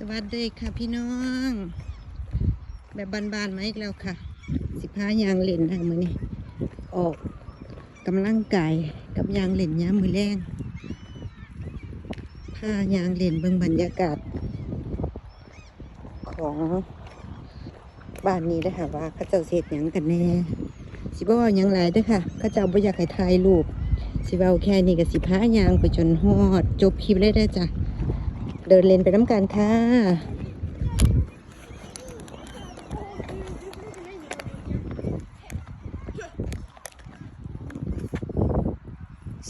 สวัสดีค่ะพี่น้อง แบบบานๆมาอีกแล้วค่ะ สิบห้ายางเล่นนะมือนี้ออกกำลังกายกับยางเล่นย้ามือแรงผ้ายางเล่นเบิ่งบรรยากาศ ของบ้านนี้นะคะว่าเขาเจ้าเสร็จยังกันแน่สิบ่ายังหลายเด้อค่ะเขาเจ้าบ่อยากให้ถ่ายรูปสิเว้าแค่นี้ก็สิพายางไปจนฮอด จบคลิปเลยได้จ้ะ เดินเลนไปน้ำกันค่ะ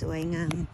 สวยงาม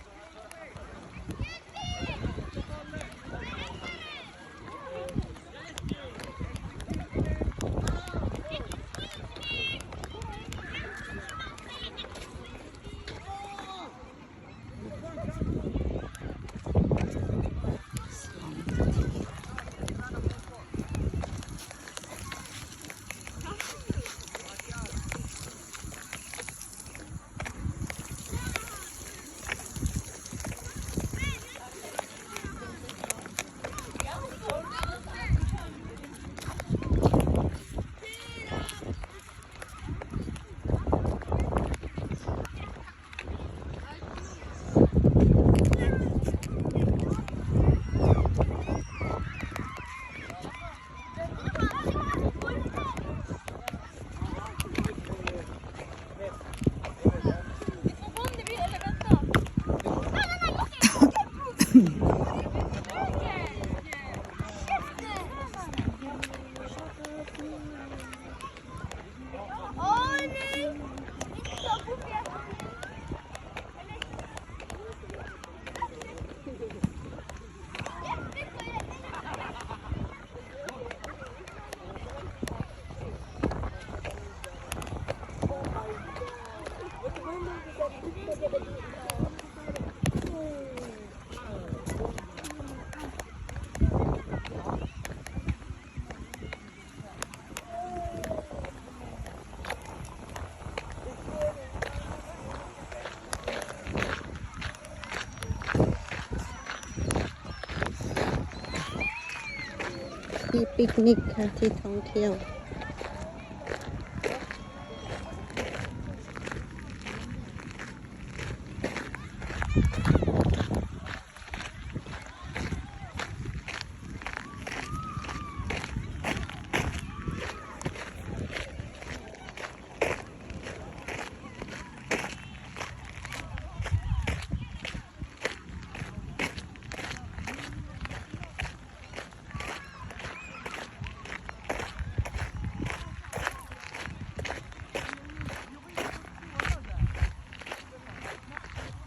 ปิกนิกค่ะที่ท่องเที่ยว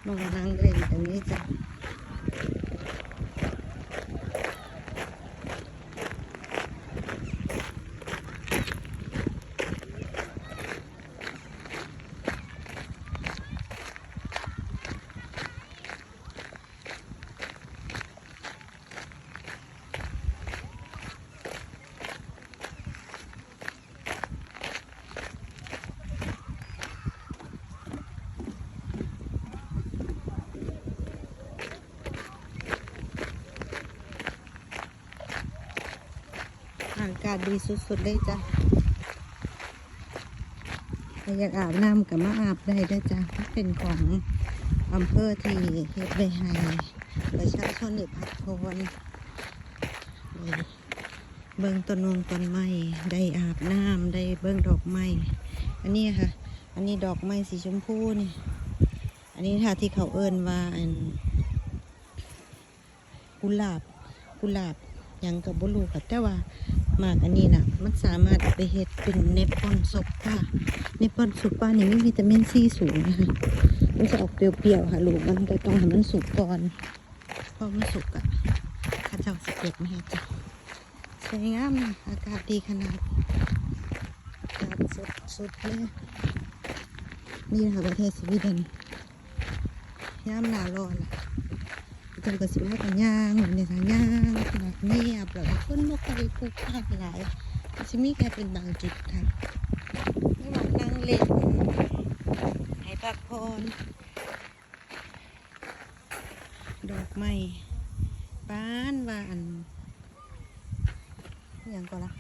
มองนั่ งเล่นตรงนี้จ้ะศดีสุดๆเลยจ้ะใครอยากอาบน้ำกับมาอาบได้เด้วยจ้ะเป็นของอำเภอที่เฮดไว้ให้ประชาชนได้พักผ่อนเบิ่งต้นนงต้นไม้ได้อาบน้ำได้เบิ่งดอกไม้อันนี้ค่ะ อันนี้ดอกไม้สีชมพูนี่ อันนี้ค่ะที่เขาเอิ้นว่าอันกุหลาบกุหลาบ ยังกับบุลูค่ะแต่ว่าหมากอันนี้นะมันสามารถไปเฮ็ดเป็นเนปปอนซบค่ะเนปปอนซบป้านี่มีวิตามินซีสูงนะคะมันจะออกเปรี้ยวๆค่ะลูกมันก็ต้องให้มันสุกก่อนพอมันสุกอะข้าเจ้าสเก็บมาให้จ้ะสวยงามนะอากาศดีขนาดอากาศสดสุดเลยนี่นะคะประเทศสวีเดนย่ามหนาร้อนล่ะ จนกระสิบว่ากันย่างเหมือนในทางย่างขนาดเงียบแล้วก็คนบกไปปลูกข้าวหลายจะมีแค่เป็นบางจุดค่ะไม่หวังนั่งเล่นให้พักผ่อนดอกไม้บ้านว่าอันอย่างก็ละ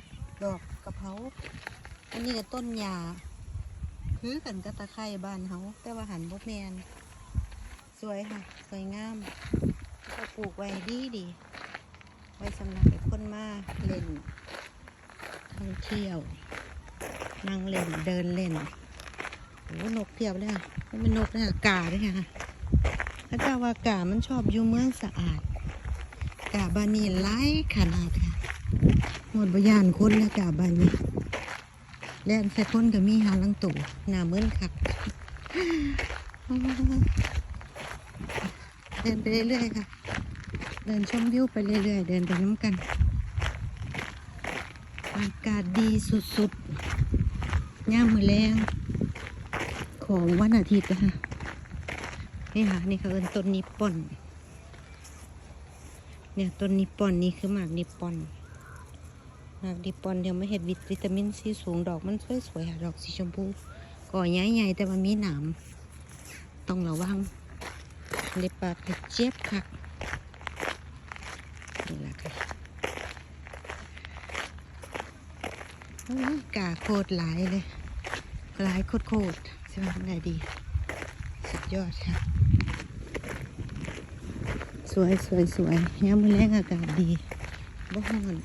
ดอกกระเพราอันนี้ก็ต้นยาคือกันกับตะไคร่บ้านเขาแต่ว่าหันบกแมนสวยค่ะ สวยงาม ปลูกไว้ดีดี ไว้สำหรับให้คนมาเล่นท่องเที่ยว นั่งเล่นเดินเล่นโอ้นกเทียบเลยค่ะมันเป็นนกเลยค่ะกาด้วยค่ะพระเจ้าว่ากามันชอบอยู่เมืองสะอาด กาบานีไล่ขนาดค่ะหมดบยานคนแล้วกาบานีแล่นใส่คนก็มีหาลังตู่หน้ามึนคักเดินไปเรื่อยๆค่ะ เดินชมวิวไปเรื่อยๆ เดินไปน้ำกัน อากาศดีสุดๆย่ามมือแรงของวันอาทิตย์นะคะนี่ค่ะ นี่เขาเอินต้นนิปปอน เนี่ยต้นนิปปอนนี่คือหมากนิปปอนหมากดิปอนเดี๋ยวไม่เห็นวิตามินซีสูงดอกมันสวยๆค่ะดอกสีชมพูก่อใหญ่ๆแต่มันมีหนามต้องระวังเล็บปากเผ็ดเจ็บคัก นี่แหละค่ะกาโคตรหลายเลยหลายโคตรๆใช่ไหมไงดี สุดยอดค่ะ สวยสวยสวยยามมือแรงอากาศดีบ่ฮ้อน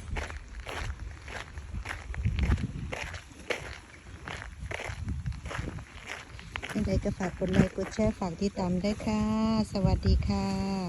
ยังไงก็ฝากกดไลค์กดแชร์ฝากติดตามได้ค่ะ สวัสดีค่ะ